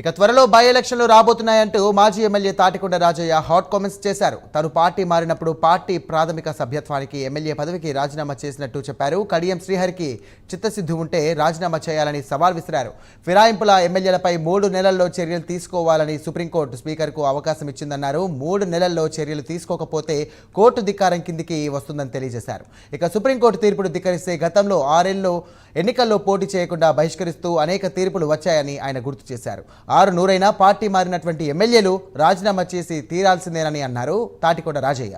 ఇక త్వరలో బై ఎలక్షన్లు రాబోతున్నాయంటూ మాజీ MLA Tatikonda Rajaiah hot comments చేశారు. తాను పార్టీ మారినప్పుడు పార్టీ ప్రాథమిక సభ్యత్వానికి ఎమ్మెల్యే పదవికి రాజీనామా చేసినట్టు చెప్పారు. కడియం శ్రీహరికి చిత్తశుద్ధి ఉంటే రాజీనామా చేయాలని సవాల్ విసిరారు. ఫిరాయింపుల ఎమ్మెల్యేలపై మూడు నెలల్లో చర్యలు తీసుకోవాలని సుప్రీంకోర్టు స్పీకర్కు అవకాశం ఇచ్చిందన్నారు. మూడు నెలల్లో చర్యలు తీసుకోకపోతే కోర్టు ధిక్కారం కిందికి వస్తుందని తెలియజేశారు. ఇక సుప్రీంకోర్టు తీర్పును ధిక్కరిస్తే గతంలో ఆరేళ్ళు ఎన్నికల్లో పోటీ చేయకుండా బహిష్కరిస్తూ అనేక తీర్పులు వచ్చాయని ఆయన గుర్తు చేశారు. ఆరు నూరైనా పార్టీ మారినటువంటి ఎమ్మెల్యేలు రాజీనామా చేసి తీరాల్సిందేనని అన్నారు తాటికొండ రాజయ్య.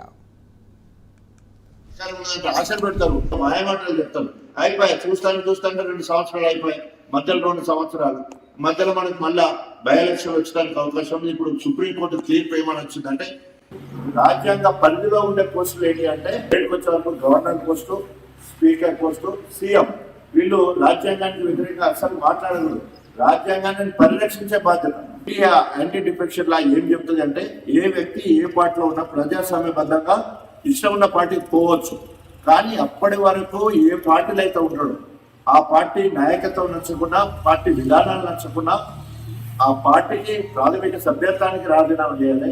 ఆశలు పెడతారు. మాయమాటలు చెప్తారు. అయిపోయాయి. చూస్తాను చూస్తాను రెండు సంవత్సరాలు అయిపోయాయి. మధ్యలో రెండు సంవత్సరాలు. మధ్యలో మనకు మళ్ళా బై ఎలక్షన్ వచ్చడానికి అవకాశం ఉంది. ఇప్పుడు సుప్రీంకోర్టు తీర్పు ఏమని వచ్చిందంటే రాజ్యాంగ పరిధిలో ఉండే పోస్టులు ఏంటి అంటే బయటకు వచ్చే వరకు governor post speaker post CM. వీళ్ళు రాజ్యాంగానికి వ్యతిరేకంగా అసలు మాట్లాడకూడదు రాజ్యాంగాన్ని పరిరక్షించే బాధ్యత. ఈ యాంటీ డిఫెక్షన్ లా ఏం చెప్తుంది అంటే ఏ వ్యక్తి ఏ పార్టీలో ఉన్న ప్రజాస్వామ్యబద్ధంగా ఇష్టం ఉన్న పార్టీకి పోవచ్చు. కానీ అప్పటి వరకు ఏ పార్టీలు అయితే ఉంటాడో ఆ పార్టీ నాయకత్వం నచ్చకుండా పార్టీ విధానాలు నచ్చకుండా ఆ పార్టీకి ప్రాథమిక సభ్యత్వానికి రాజీనామా చేయాలి.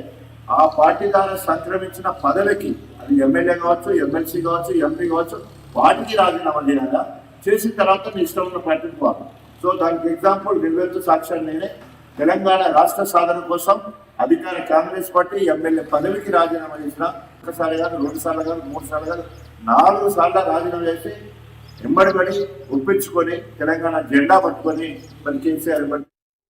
ఆ పార్టీ ద్వారా సంక్రమించిన పదవికి అది ఎమ్మెల్యే కావచ్చు ఎమ్మెల్సీ కావచ్చు ఎంపీ కావచ్చు వాటికి రాజీనామా చేయాలా? చేసిన తర్వాత మీ ఇష్టం ఉన్న పార్టీకి పోవాలి. సో దానికి ఎగ్జాంపుల్ నిర్వేత్తు సాక్ష్యాలు నేనే. తెలంగాణ రాష్ట్ర సాధన కోసం అధికార కాంగ్రెస్ పార్టీ ఎమ్మెల్యే పదవికి రాజీనామా చేసిన ఒకసారి కాదు రెండు సార్లు కాదు మూడు సార్లు కాదు నాలుగు సార్లు రాజీనామా చేసి ఎంబడిపడి ఒప్పించుకొని తెలంగాణ జెండా పట్టుకొని మరి కేసీఆర్